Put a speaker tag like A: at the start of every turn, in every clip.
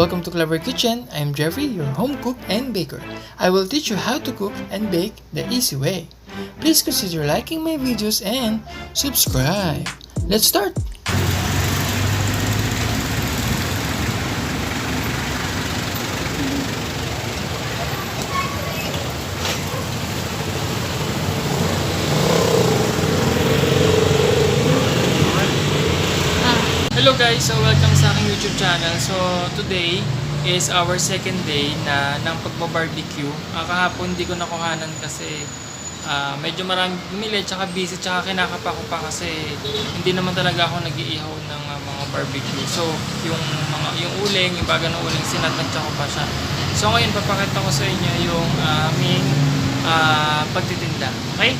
A: Welcome to Clever Kitchen. I'm Jeffrey, your home cook and baker. I will teach you how to cook and bake the easy way. Please consider liking my videos and subscribe. Let's start! Hello guys! So welcome sa aking YouTube channel. So today is our second day na ng pagbabarbecue. Uh, kahapon hindi ko nakuhanan kasi ah, medyo marami bumili tsaka busy tsaka kinakapa ko pa kasi hindi naman talaga ako nag-iihaw ng ah, mga barbecue. So yung mga yung uling, yung baga ng uling sinatantya ko pa siya. So ngayon papakita ko sa inyo yung aming ah, pagtitinda. Okay?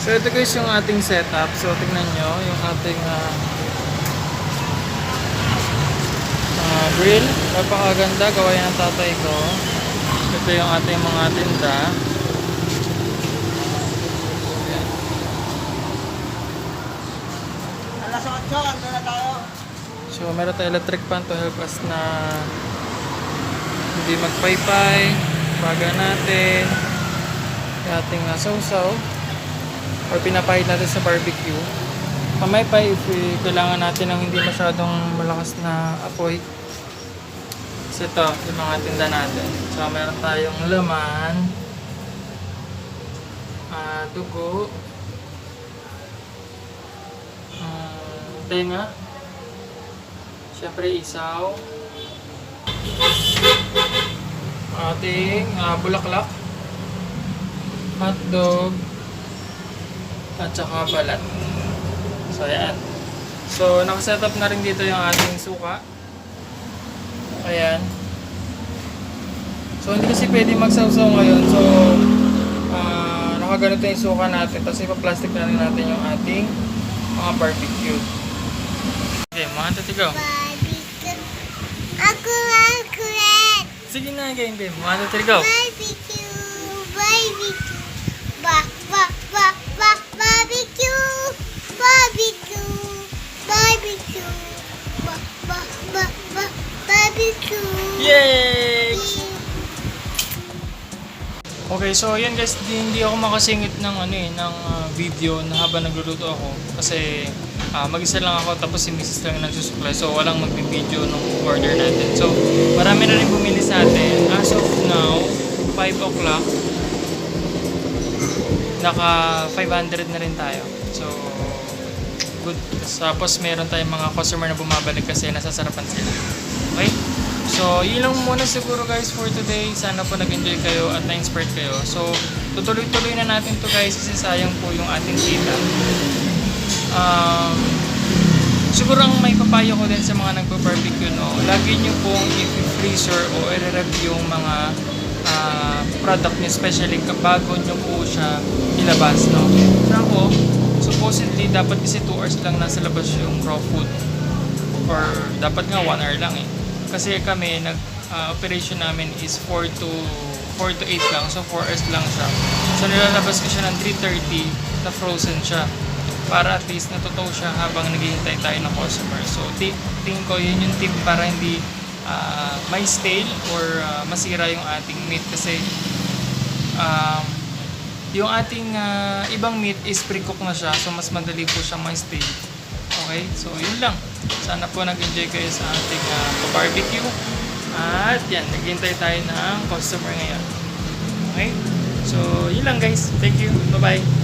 A: So ito guys yung ating setup. So tingnan nyo yung ating ah, grill. Napakaganda. Gawa yan ng tatay ko. Ito yung ating mga tinda.
B: Alas 8, ando na tayo.
A: So, meron tayo electric fan to help us na hindi magpaypay. Baga natin. Yung ating uh, sausaw. Or pinapahid natin sa barbecue. Pamaypay if we, kailangan natin ng hindi masyadong malakas na apoy. So ito, yung mga tinda natin. So meron tayong laman, ah, dugo, um, tenga, syempre isaw, ating ah, bulaklak, hotdog, at saka balat. So, ayan. So, nakasetup na rin dito yung ating suka. Ayan. So, hindi kasi pwede magsawsaw ngayon. So, ah nakaganito yung suka natin. Tapos, ipa-plastic na rin natin yung ating mga barbecue. Okay, mga tatigaw.
B: Barbecue. Ako ang.
A: Sige na, game game. Mga tatigaw.
B: Barbecue.
A: Yay! Okay, so yan guys, di, hindi ako makasingit ng ano eh, ng ah, video na habang nagluluto ako kasi ah, mag-isa lang ako tapos si Mrs. lang nagsusupply so walang magbi-video nung order natin. So, marami na rin bumili sa atin. As of now, 5 o'clock, naka 500 na rin tayo. So, good. Tapos meron tayong mga customer na bumabalik kasi nasasarapan sila. Okay? So, yun lang muna siguro guys for today. Sana po nag-enjoy kayo at na-inspired kayo. So, tutuloy-tuloy na natin to guys kasi sayang po yung ating kita. Um, siguro ang may papayo ko din sa mga nagpa-barbecue, no, lagi nyo pong i-freezer o i-rep yung mga ah, product nyo, especially kapag nyo po siya ilabas, no. So ako, supposedly, dapat kasi 2 hours lang nasa labas yung raw food. Or dapat nga 1 hour lang eh. Kasi kami, nag ah, operation namin is 4 to 4 to 8 lang. So 4 hours lang siya. So nilalabas ko siya ng 3.30 na frozen siya. Para at least natutuw siya habang naghihintay tayo ng customer. So ti- tingin ko yun yung tip para hindi ah, may stale or ah, masira yung ating meat kasi um, yung ating ah, ibang meat is pre-cook na siya so mas madali po siyang may stale. Okay? So, yun lang. Sana po nag-enjoy kayo sa ating ah, barbecue. At yan, naghintay tayo ng customer ngayon. Okay? So, yun lang guys. Thank you. Bye-bye.